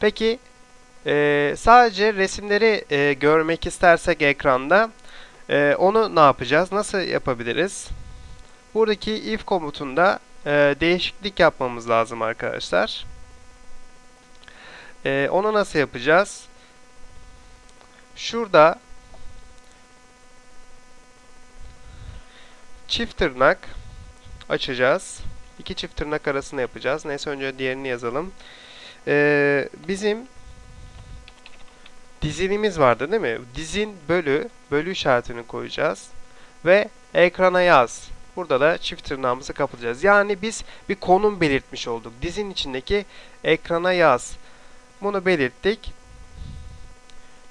Peki e, sadece resimleri e, görmek istersek ekranda e, onu ne yapacağız? Nasıl yapabiliriz? Buradaki if komutunda e, değişiklik yapmamız lazım arkadaşlar. E, onu nasıl yapacağız? Şurada çift tırnak açacağız. İki çift tırnak arasını yapacağız. Neyse önce diğerini yazalım. Ee, bizim dizinimiz vardı değil mi? Dizin bölü, bölü işaretini koyacağız. Ve ekrana yaz. Burada da çift tırnağımızı kapatacağız. Yani biz bir konum belirtmiş olduk. Dizin içindeki ekrana yaz. Bunu belirttik.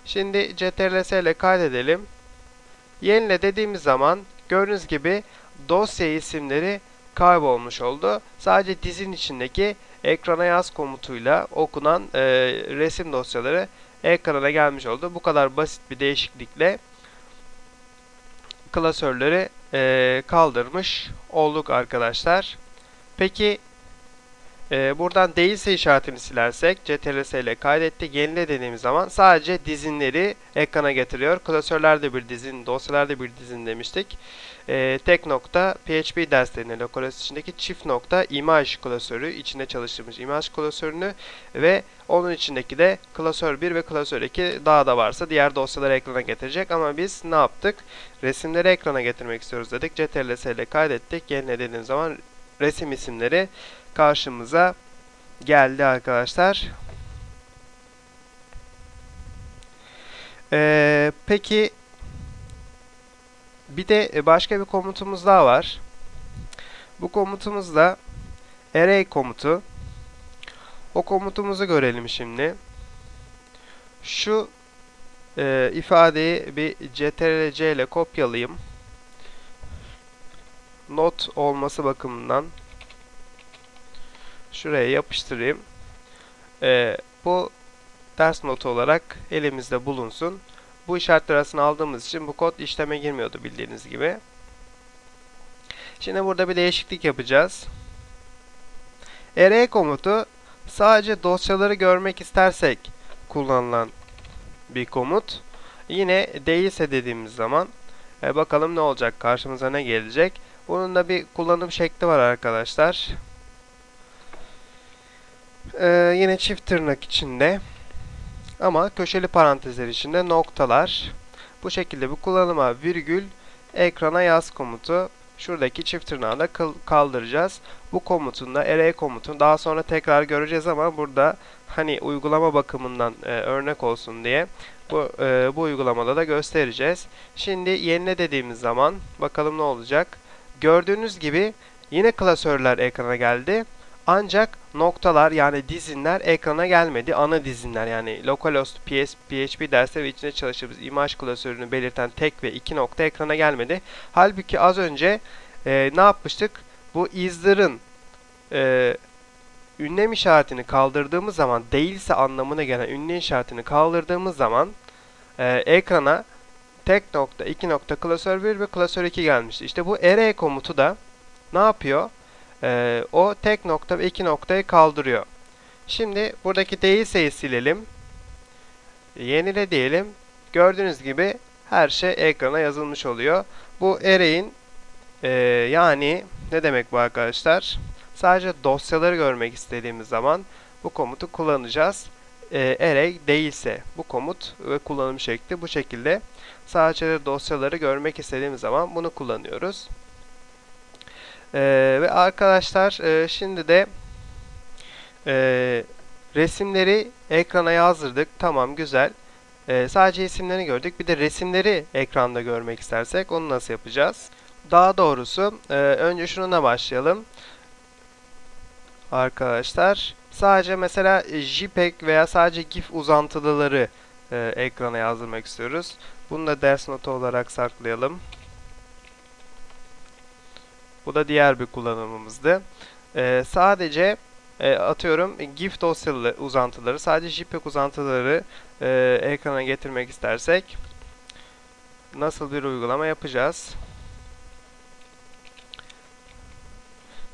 Şimdi CTRL-S ile kaydedelim. Yenile dediğimiz zaman gördüğünüz gibi dosya isimleri kaybolmuş oldu. Sadece dizin içindeki ekrana yaz komutuyla okunan e, resim dosyaları ekrana gelmiş oldu. Bu kadar basit bir değişiklikle klasörleri e, kaldırmış olduk arkadaşlar. Peki e, buradan değilse işaretini silersek CTRL ile kaydettik. Yenile dediğimiz zaman sadece dizinleri ekrana getiriyor. Klasörlerde bir dizin, dosyalarda bir dizin demiştik. E, tek nokta PHP derslerinde lokalis içindeki çift nokta imaj klasörü içinde çalıştığımız imaj klasörünü ve onun içindeki de klasör 1 ve klasör 2 daha da varsa diğer dosyaları ekrana getirecek ama biz ne yaptık? Resimleri ekrana getirmek istiyoruz dedik. CTRL ile kaydettik. Yenile dediğimiz zaman resim isimleri karşımıza geldi arkadaşlar. Ee, peki bir de başka bir komutumuz daha var. Bu komutumuz da array komutu. O komutumuzu görelim şimdi. Şu e, ifadeyi bir ctrl-c ile kopyalayayım. Not olması bakımından şuraya yapıştırayım. Ee, bu ders notu olarak elimizde bulunsun. Bu işaretler arasını aldığımız için bu kod işleme girmiyordu bildiğiniz gibi. Şimdi burada bir değişiklik yapacağız. array komutu sadece dosyaları görmek istersek kullanılan bir komut. Yine değilse dediğimiz zaman e, bakalım ne olacak karşımıza ne gelecek. Bunun da bir kullanım şekli var arkadaşlar. Ee, yine çift tırnak içinde ama köşeli parantezler içinde noktalar. Bu şekilde bu kullanıma virgül ekrana yaz komutu şuradaki çift tırnağı da kaldıracağız. Bu komutun da array komutunu daha sonra tekrar göreceğiz ama burada hani uygulama bakımından e, örnek olsun diye bu, e, bu uygulamada da göstereceğiz. Şimdi yenile dediğimiz zaman bakalım ne olacak. Gördüğünüz gibi yine klasörler ekrana geldi. Ancak noktalar yani dizinler ekrana gelmedi. Ana dizinler yani localhost PS, PHP dersleri ve içinde çalıştığımız imaj klasörünü belirten tek ve iki nokta ekrana gelmedi. Halbuki az önce e, ne yapmıştık? Bu is'ların e, ünlem işaretini kaldırdığımız zaman değilse anlamına gelen ünlem işaretini kaldırdığımız zaman e, ekrana tek nokta, iki nokta, klasör 1 ve klasör 2 gelmişti. İşte bu array komutu da ne yapıyor? Ee, o tek nokta ve iki noktayı kaldırıyor. Şimdi buradaki değilseyi silelim. Yenile diyelim. Gördüğünüz gibi her şey ekrana yazılmış oluyor. Bu array'in e, yani ne demek bu arkadaşlar? Sadece dosyaları görmek istediğimiz zaman bu komutu kullanacağız. E, array değilse bu komut ve kullanım şekli bu şekilde. Sadece dosyaları görmek istediğimiz zaman bunu kullanıyoruz. Ee, ve arkadaşlar e, şimdi de e, resimleri ekrana yazdırdık. Tamam güzel. E, sadece isimlerini gördük. Bir de resimleri ekranda görmek istersek onu nasıl yapacağız? Daha doğrusu e, önce şununla başlayalım. Arkadaşlar sadece mesela JPEG veya sadece GIF uzantıları e, ekrana yazdırmak istiyoruz. Bunu da ders notu olarak saklayalım. Bu da diğer bir kullanımımızdı. Ee, sadece e, atıyorum GIF dosyalı uzantıları, sadece JPEG uzantıları e, ekrana getirmek istersek nasıl bir uygulama yapacağız?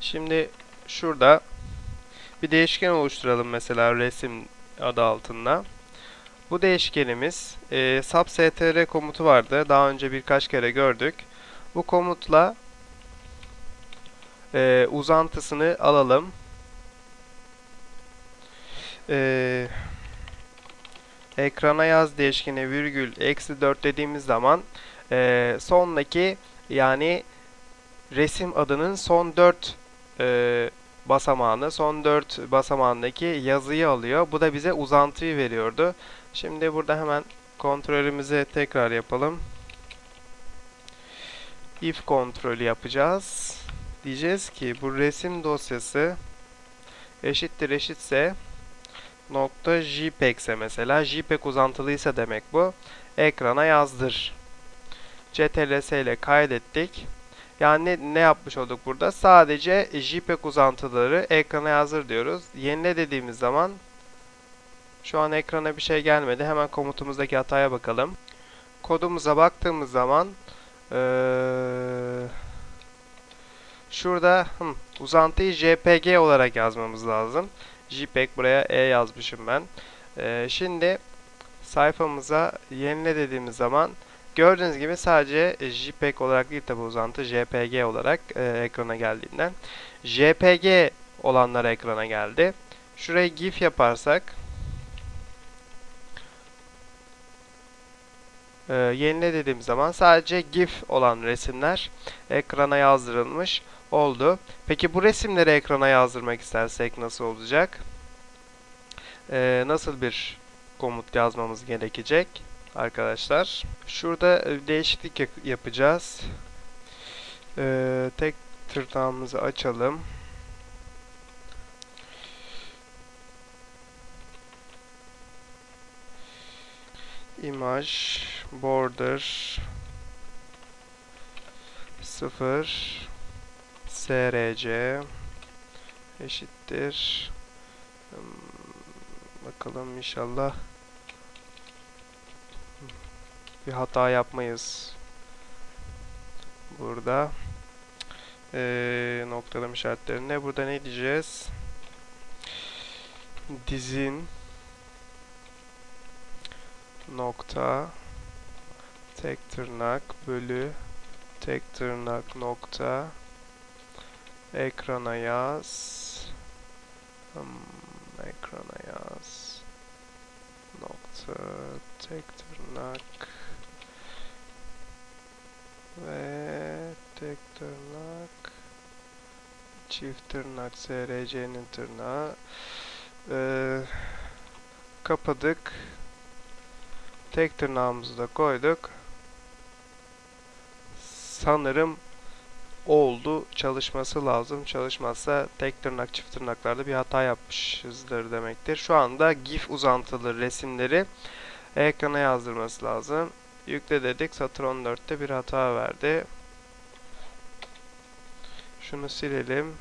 Şimdi şurada bir değişken oluşturalım mesela resim adı altında. Bu değişkenimiz e, substr komutu vardı. Daha önce birkaç kere gördük. Bu komutla e, uzantısını alalım. E, ekrana yaz değişkeni virgül eksi 4 dediğimiz zaman e, sondaki yani resim adının son 4 e, basamağını, son 4 basamağındaki yazıyı alıyor. Bu da bize uzantıyı veriyordu. Şimdi burada hemen kontrolümüzü tekrar yapalım. If kontrolü yapacağız. Diyeceğiz ki bu resim dosyası eşittir eşitse nokta jpeg ise mesela jpeg uzantılıysa demek bu ekrana yazdır. ctrs ile kaydettik. Yani ne yapmış olduk burada? Sadece JPEG uzantıları ekrana yazdır diyoruz. Yenile dediğimiz zaman şu an ekrana bir şey gelmedi. Hemen komutumuzdaki hataya bakalım. Kodumuza baktığımız zaman ee, şurada hım, uzantıyı JPG olarak yazmamız lazım. JPEG buraya E yazmışım ben. Ee, şimdi sayfamıza yenile dediğimiz zaman Gördüğünüz gibi sadece JPEG olarak değil tabi uzantı JPG olarak e, ekrana geldiğinden. JPG olanlar ekrana geldi. Şurayı GIF yaparsak e, yenile dediğim zaman sadece GIF olan resimler ekrana yazdırılmış oldu. Peki bu resimleri ekrana yazdırmak istersek nasıl olacak? E, nasıl bir komut yazmamız gerekecek? arkadaşlar. Şurada e, değişiklik yapacağız. Ee, tek tırnağımızı açalım. Image border 0 src eşittir hmm, bakalım inşallah bir hata yapmayız. Burada ee, noktalama işaretlerine burada ne diyeceğiz? Dizin nokta tek tırnak bölü tek tırnak nokta ekrana yaz. Hmm, ekrana yaz. Nokta tek tırnak. Ve tek tırnak. Çift tırnak SRC'nin tırnağı. Ee, kapadık. Tek tırnağımızı da koyduk. Sanırım oldu çalışması lazım çalışmazsa tek tırnak çift tırnaklarda bir hata yapmışızdır demektir şu anda gif uzantılı resimleri ekrana yazdırması lazım Yükle dedik. Satron 4'te bir hata verdi. Şunu silelim.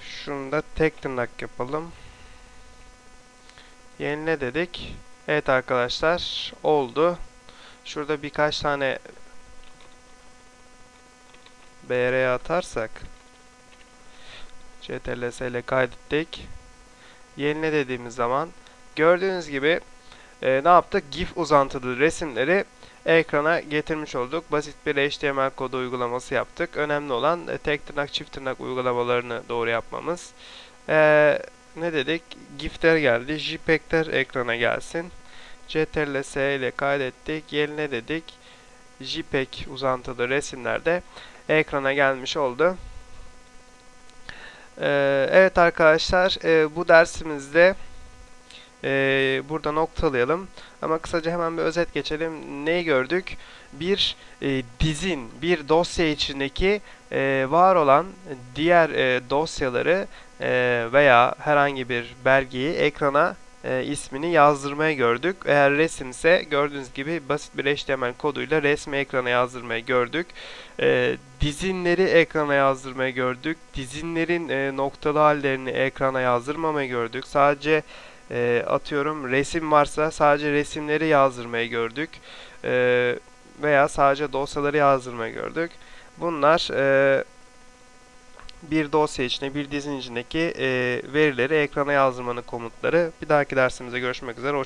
Şunu da tek tırnak yapalım. Yenile dedik. Evet arkadaşlar oldu. Şurada birkaç tane BR'ye atarsak CTRL ile kaydettik. Yenile dediğimiz zaman gördüğünüz gibi e, ne yaptık? GIF uzantılı resimleri ekrana getirmiş olduk. Basit bir HTML kodu uygulaması yaptık. Önemli olan e, tek tırnak çift tırnak uygulamalarını doğru yapmamız. E, ne dedik? GIF'ler geldi. JPEG'ler ekrana gelsin. CTRL S ile kaydettik. Yerine dedik. JPEG uzantılı resimlerde ekrana gelmiş oldu. Ee, evet arkadaşlar e, bu dersimizde e, burada noktalayalım. Ama kısaca hemen bir özet geçelim. Neyi gördük? Bir e, dizin, bir dosya içindeki var olan diğer dosyaları veya herhangi bir belgeyi ekrana e, ismini yazdırmayı gördük. Eğer resimse gördüğünüz gibi basit bir HTML koduyla resmi ekrana yazdırmayı gördük. E, dizinleri ekrana yazdırmayı gördük. Dizinlerin e, noktalı hallerini ekrana yazdırmamayı gördük. Sadece e, atıyorum resim varsa sadece resimleri yazdırmayı gördük. E, veya sadece dosyaları yazdırmayı gördük. Bunlar e, bir dosya içine, bir dizinin içindeki e, verileri ekrana yazdırmanın komutları. Bir dahaki dersimizde görüşmek üzere. Hoşça